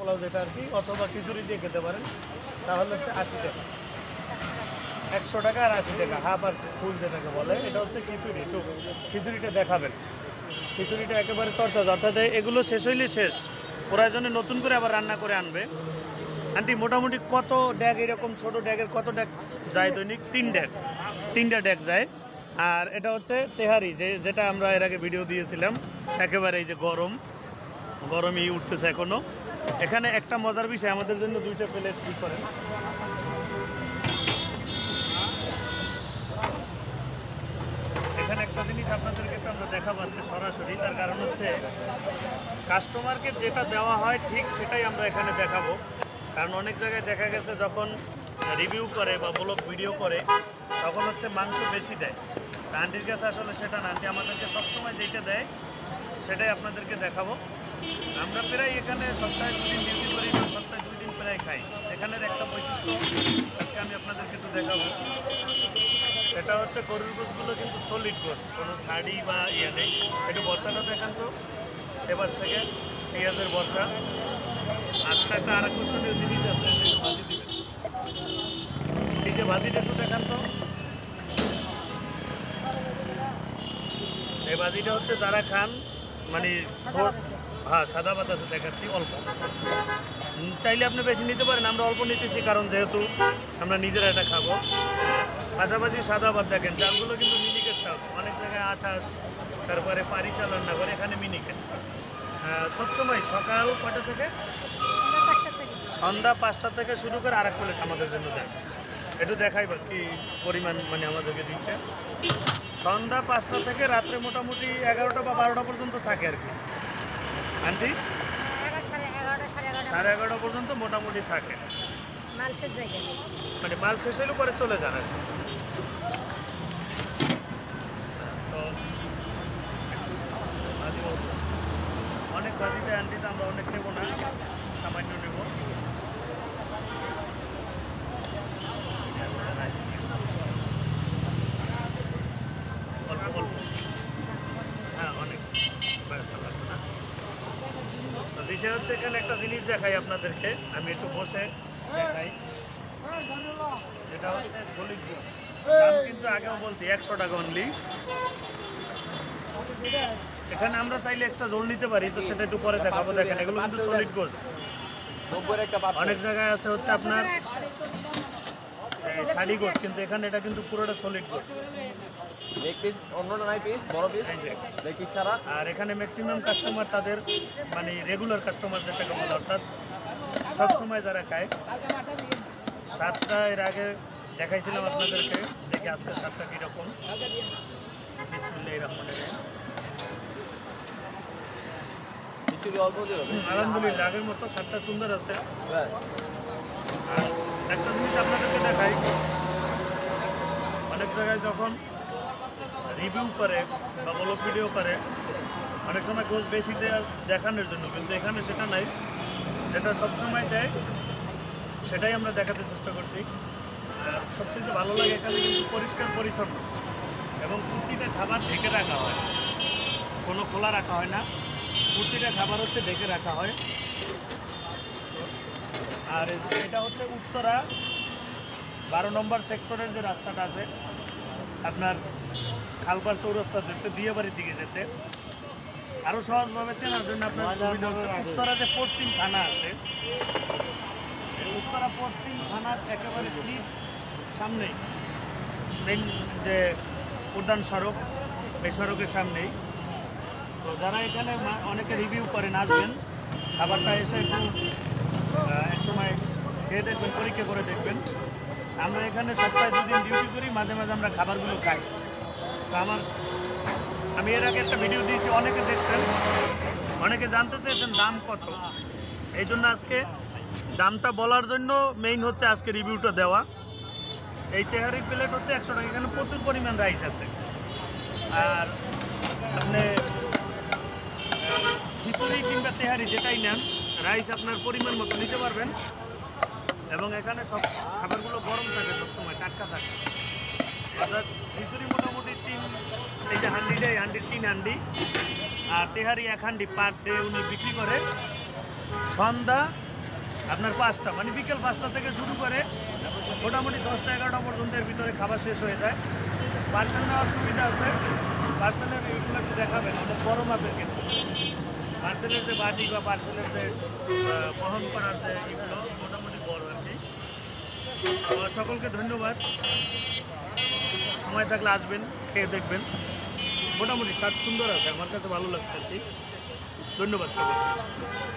পোলাও যেটা আর কি, অথবা খিচুড়ি দিয়ে খেতে পারেন, তাহলে হচ্ছে আশি টাকা। একশো টাকা আর আশি টাকা, হাফ আর ফুল যেটাকে বলে, এটা হচ্ছে খিচুড়ি। একটু খিচুড়িটা দেখাবেন। খিচুড়িটা একেবারে তরতাজা, অর্থাৎ এগুলো শেষ হইলে শেষ। প্রয়োজনে নতুন করে আবার রান্না করে আনবে। আন্টি, মোটামুটি কত ড্যাগ এরকম ছোট ড্যাগের, কত ড্যাগ যায় দৈনিক? তিন ড্যাগ। তিনটা ড্যাগ যায়। আর এটা হচ্ছে তেহারি, যে যেটা আমরা এর আগে ভিডিও দিয়েছিলাম। একেবারে এই যে গরম, গরমই উঠতেছে এখনও। এখানে একটা মজার বিষয়, আমাদের জন্য দুইটা প্লেট ঠিক করেন? এখানে একটা জিনিস আপনাদেরকে তো আমরা দেখাবো আজকে সরাসরি, তার কারণ হচ্ছে কাস্টমারকে যেটা দেওয়া হয় ঠিক সেটাই আমরা এখানে দেখাবো। কারণ অনেক জায়গায় দেখা গেছে যখন রিভিউ করে বা ব্লগ ভিডিও করে, তখন হচ্ছে মাংস বেশি দেয়। আন্টির কাছে আসলে সেটা না, আন্টি আমাদেরকে সবসময় যেটা দেয় সেটাই আপনাদেরকে দেখাবো। আমরা প্রায় এখানে সপ্তাহে দুদিন ডিউটি করি, বা সপ্তাহে দুই দিন প্রায় খাই। এখানের একটা বৈশিষ্ট্য, আজকে আমি আপনাদেরকে একটু দেখাবো। সেটা হচ্ছে গরুর গোসগুলো কিন্তু সলিড গোস কোনো ছাড়ি বা ইয়ে নেই। একটু ভর্তাটা দেখান তো এবার থেকে পেঁয়াজের ভর্তা আজকে একটা আর আকর্ষণীয় জিনিস আছে ভাজি দিবেন। এই যে ভাজিটা একটু দেখান তো। এই ভাজিটা হচ্ছে যারা খান মানে হ্যাঁ সাদা ভাত আছে। দেখাচ্ছি অল্প। চাইলে আপনি বেশি নিতে পারেন আমরা অল্প নিতেছি কারণ যেহেতু আমরা নিজেরা এটা খাব। পাশাপাশি সাদা ভাত দেখেন চালগুলো কিন্তু মিনিকেট চাল। অনেক জায়গায় আঠাশ তারপরে পারি চাল রান্না করে এখানে মিনিকেট। সবসময় সকাল কটা থেকে? সন্ধ্যা পাঁচটা থেকে শুরু করে আর এক প্লেট আমাদের জন্য দেয় একটু দেখাই কি পরিমাণ মানে আমাদেরকে দিচ্ছে। সন্ধ্যা পাঁচটা থেকে রাত্রে মোটামুটি এগারোটা বা বারোটা পর্যন্ত থাকে আর কি। আন্টি? সাড়ে এগারোটা পর্যন্ত মোটামুটি থাকে। মানে মাল শেষ হলে পরে চলে যান আর। তো। অনেক ভাজিতে আন্টিতে আমরা অনেক নেব না সামান্য নেব অল্প অল্প হ্যাঁ অনেক না। তো বিষয় হচ্ছে এখানে একটা জিনিস দেখাই আপনাদেরকে। আমি একটু বসে দেখাই। যেটা হচ্ছে ঝোলির গোস দাম কিন্তু আগেও বলছি একশো টাকা অনলি এখানে আমরা চাইলে এক্সট্রা ঝোল নিতে পারি তো সেটা একটু পরে দেখাবো। দেখেন এগুলো কিন্তু সলিড গোস অনেক জায়গায় আছে হচ্ছে আপনার ছাড়ি গোস কিন্তু এখানে এটা কিন্তু পুরোটা সলিড গোস লেগ পিস অন্যটা নাই পিস বড় পিস লেগ পিস ছাড়া? আর এখানে ম্যাক্সিমাম কাস্টমার তাদের মানে রেগুলার কাস্টমার যেটাকে বলে অর্থাৎ সবসময় যারা খায় সাতটা এর আগে দেখাইছিলাম আপনাদেরকে দেখি আজকে সাতটা কীরকম। বিসমিল্লাহ রহমান আলহামদুলিল্লাহ আগের মতো সাতটা সুন্দর আছে। হ্যাঁ। আর একটা জিনিস আপনাদেরকে দেখাই। অনেক জায়গায় যখন রিভিউ করে বা ব্লগ ভিডিও করে, অনেক সময় গোস বেশি দেওয়ার দেখানোর জন্য, কিন্তু এখানে সেটা নাই। যেটা সবসময় দেয়, সেটাই আমরা দেখাতে চেষ্টা করছি। সবচেয়ে ভালো লাগে এখানে কিন্তু পরিষ্কার পরিচ্ছন্ন এবং প্রতিটা খাবার ঢেকে রাখা হয়। কোনো খোলা রাখা হয় না। প্রতিটা খাবার হচ্ছে ঢেকে রাখা হয়। আর এটা হচ্ছে উত্তরা বারো নম্বর সেক্টরের যে রাস্তাটা আছে আপনার খালপার চৌরাস্তা যেতে বিয়েবাড়ির দিকে যেতে আরও সহজভাবে চেনার জন্য আপনার সুবিধা হচ্ছে উত্তরা যে পশ্চিম থানা আছে উত্তরা পশ্চিম থানার একেবারে ঠিক সামনেই মেন যে প্রধান সড়ক এই সড়কের সামনেই। তো যারা এখানে অনেকে রিভিউ করেন আসবেন খাবারটা এসে একটু এক সময় খেয়ে দেখবেন পরীক্ষা করে দেখবেন। আমরা এখানে সপ্তাহে দুদিন ডিউটি করি, মাঝে মাঝে আমরা খাবারগুলো খাই। তো আমার আমি এর আগে একটা ভিডিও দিয়েছি, অনেকে দেখছেন। অনেকে জানতে চেয়েছেন দাম কত। এই জন্য আজকে দামটা বলার জন্য মেইন হচ্ছে আজকে রিভিউটা দেওয়া। এই তেহারি প্লেট হচ্ছে একশো টাকা, এখানে প্রচুর পরিমাণ রাইস আছে। আর আপনি খিচুড়ি কিংবা তেহারি যেটাই নেন রাইস আপনার পরিমাণ মতো নিতে পারবেন। এবং এখানে সব খাবারগুলো গরম থাকে সবসময়, টাটকা থাকে। অর্থাৎ খিচুড়ি মোটামুটি তিন, এই যে হান্ডিটা এই হান্ডির তিন হান্ডি, আর তেহারি এক হান্ডি পার ডে উনি বিক্রি করে। সন্ধ্যা আপনার পাঁচটা মানে বিকেল পাঁচটা থেকে শুরু করে মোটামুটি দশটা এগারোটা পর্যন্ত এর ভিতরে খাবার শেষ হয়ে যায়। পার্সেল নেওয়ার সুবিধা আছে। পার্সেলের এগুলো একটু দেখাবেন অনেক বড় মাপের কিন্তু। পার্সেলের যে বাটি বা পার্সেলের যে বহন করার যে এগুলো মোটামুটি বড় আর কি তো সকলকে ধন্যবাদ। সময় থাকলে আসবেন, খেয়ে দেখবেন। মোটামুটি স্বাদ সুন্দর আছে, আমার কাছে ভালো লাগছে আর কি। ধন্যবাদ সকলকে